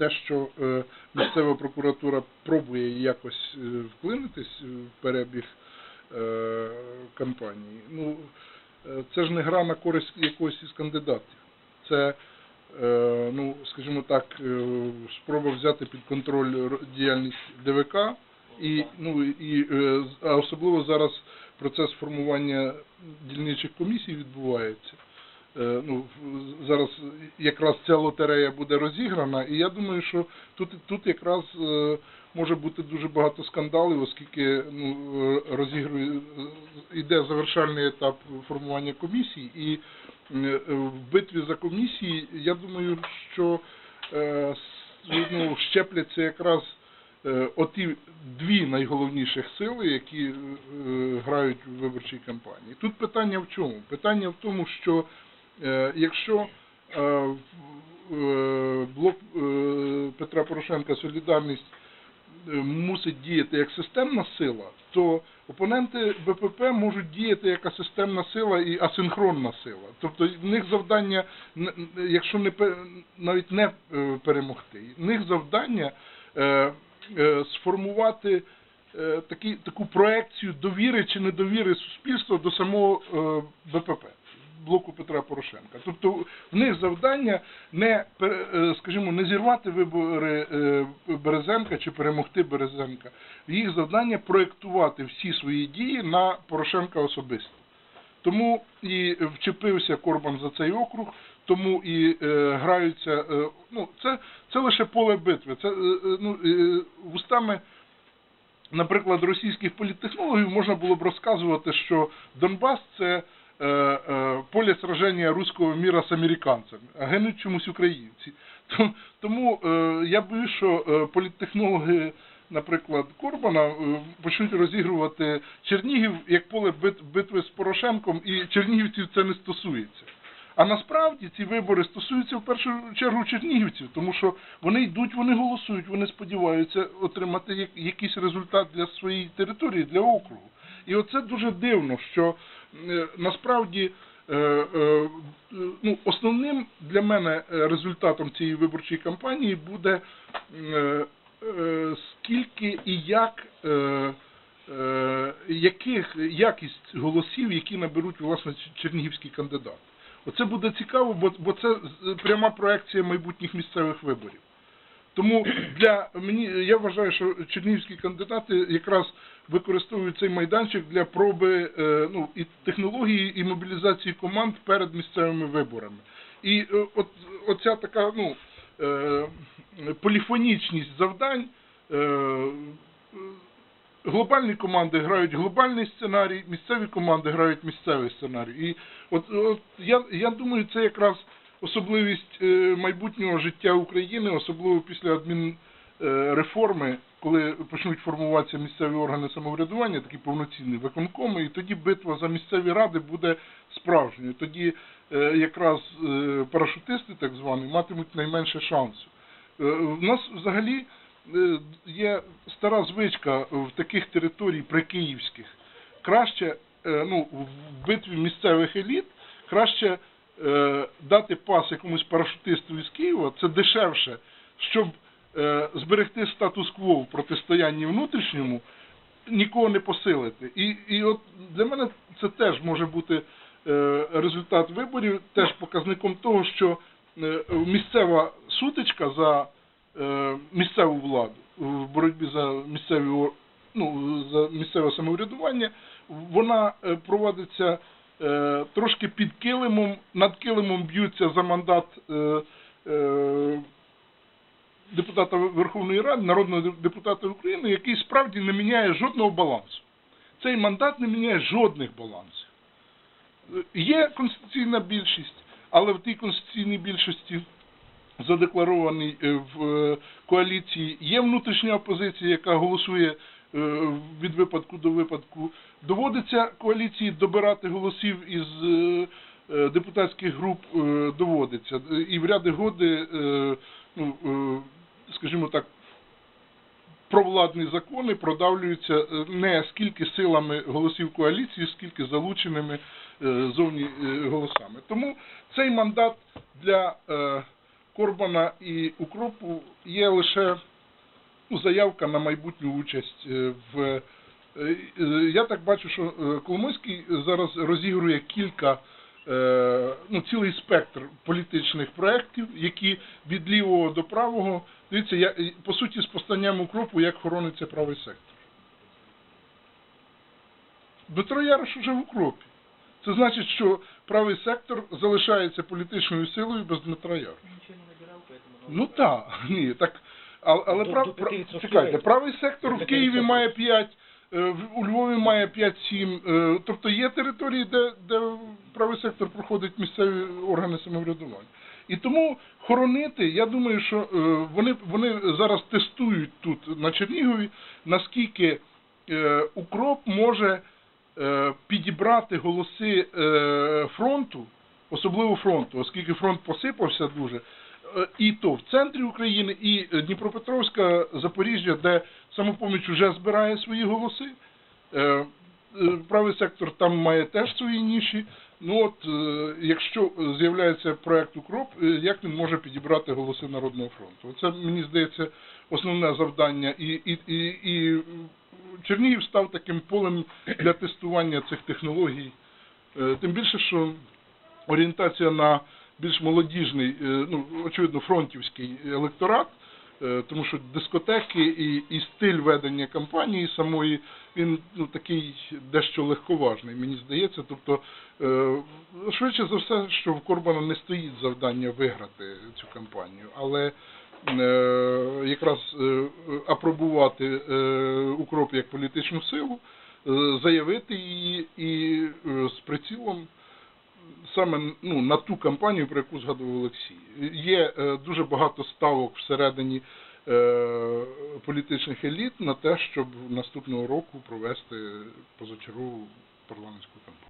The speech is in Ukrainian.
те, що е, місцева прокуратура пробує якось е, вклинитись в перебіг е, кампанії, ну це ж не гра на користь якогось із кандидатів. Це, ну, скажімо так, спроба взяти під контроль діяльність ДВК, і, ну, і, а особливо зараз процес формування дільничих комісій відбувається. Е, Ну, зараз якраз ця лотерея буде розіграна, і я думаю, що тут, тут якраз е, може бути дуже багато скандалів, оскільки ну, розігрує, йде завершальний етап формування комісій, і е, в битві за комісії, я думаю, що ну, щепляться якраз оті дві найголовніших сили, які грають в виборчій кампанії. Тут питання в чому? Питання в тому, що якщо е, е, блок е, Петра Порошенка Солідарність е, мусить діяти як системна сила, то опоненти БПП можуть діяти як асистемна сила і асинхронна сила. Тобто в них завдання, якщо не навіть не е, перемогти, в них завдання е, е, сформувати е, такі, таку проекцію довіри чи недовіри суспільства до самого е, БПП. Блоку Петра Порошенка. Тобто в них завдання не е, скажімо, не зірвати вибори е, Березенка чи перемогти Березенка. Їх завдання проєктувати всі свої дії на Порошенка особисто. Тому і вчепився Корбан за цей округ, тому і е, граються. Е, ну, це, це лише поле битви. Це е, е, ну, е, вустами, наприклад, російських політтехнологів можна було б розказувати, що Донбас це поле сраження руського міра з американцями, а гинуть чомусь українці. Тому- е, я боюсь, що е, політтехнологи, наприклад, Корбана е, почнуть розігрувати Чернігів як поле бит- битви з Порошенком, і чернігівців це не стосується. А насправді ці вибори стосуються в першу чергу чернігівців, тому що вони йдуть, вони голосують, вони сподіваються отримати як- якийсь результат для своєї території, для округу. І оце дуже дивно, що е, насправді е, е, ну, основним для мене результатом цієї виборчої кампанії буде скільки і як. Яких якість голосів, які наберуть власне чернігівські кандидати? Оце буде цікаво, бо це пряма проекція майбутніх місцевих виборів. Тому для мені я вважаю, що чернігівські кандидати якраз використовують цей майданчик для проби е, ну, і технології, і мобілізації команд перед місцевими виборами. І е, от оця така ну, е, поліфонічність завдань. Глобальні команди грають глобальний сценарій, місцеві команди грають місцевий сценарій. І от, от я, я думаю, це якраз особливість е, майбутнього життя України, особливо після адмінреформи, коли почнуть формуватися місцеві органи самоврядування, такі повноцінні виконкоми, і тоді битва за місцеві ради буде справжньою. Тоді е, якраз е, парашутисти, так звані, матимуть найменше шансу. Е, В нас взагалі е, є стара звичка в таких територій прикиївських. Краще е, ну, в битві місцевих еліт, краще е, дати пас якомусь парашутисту із Києва, це дешевше, щоб е, зберегти статус-кво в протистоянні внутрішньому, нікого не посилити. І, і от для мене це теж може бути е, результат виборів, теж показником того, що е, місцева сутичка за е, місцеву владу в боротьбі за місцеві ну, за місцеве самоврядування, вона е, проводиться е, трошки під килимом, над килимом б'ються за мандат е, е, депутата Верховної Ради, народного депутата України, який справді не міняє жодного балансу. Цей мандат не міняє жодних балансів. Е, Є конституційна більшість, але в тій конституційній більшості задекларованій е, в е, коаліції є внутрішня опозиція, яка голосує е, від випадку до випадку. Доводиться коаліції добирати голосів із е, е, депутатських груп, е, доводиться. І в ряди годи, е, ну, е, скажімо так, провладні закони продавлюються е, не скільки силами голосів коаліції, скільки залученими е, зовні е, голосами. Тому цей мандат для е, Корбана і Укропу є лише ну, заявка на майбутню участь е, в. е, е, Я так бачу, що Коломойський зараз розігрує кілька, ну, цілий спектр політичних проєктів, які від лівого до правого, дивіться, я, по суті, з постанням укропу, як хорониться правий сектор. Дмитро Ярош уже в укропі. Це значить, що правий сектор залишається політичною силою без Дмитра Яроша. Ну так, ні, так. Але, але До- прав, до прав- 5%. чекайте, правий сектор в Києві має 5, е, у Львові має 5-7. е, Тобто є території, де, де правий сектор проходить місцеві органи самоврядування. І тому хоронити, я думаю, що е, вони, вони зараз тестують тут на Чернігові, наскільки укроп може підібрати голоси фронту, особливо фронту, оскільки фронт посипався дуже. Е, І то в центрі України, і е, Дніпропетровська, Запоріжжя, де самопоміч вже збирає свої голоси. Е, Правий сектор там має теж свої ніші. Ну от, якщо з'являється проект Укроп, як він може підібрати голоси Народного фронту? Це, мені здається, основне завдання. І, і, і, і Чернігів став таким полем для тестування цих технологій. Тим більше, що орієнтація на більш молодіжний, е, ну, очевидно, фронтівський електорат, е, тому що дискотеки і, і стиль ведення кампанії самої, він ну, такий дещо легковажний, мені здається. Тобто, е, швидше за все, що в Корбана не стоїть завдання виграти цю кампанію, але якраз апробувати укроп як політичну силу, заявити її і з прицілом саме ну, на ту кампанію, про яку згадував Олексій. Є е, дуже багато ставок всередині е, політичних еліт на те, щоб наступного року провести позачергову парламентську кампанію.